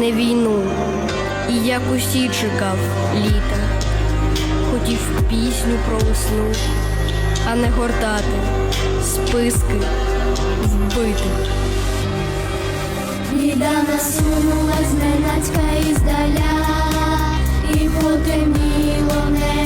не війну, і як усі чекав літа, хотів пісню про весну, а не гортати списки вбитих. Біда насунулась зненацька іздаля, і потемніло небо.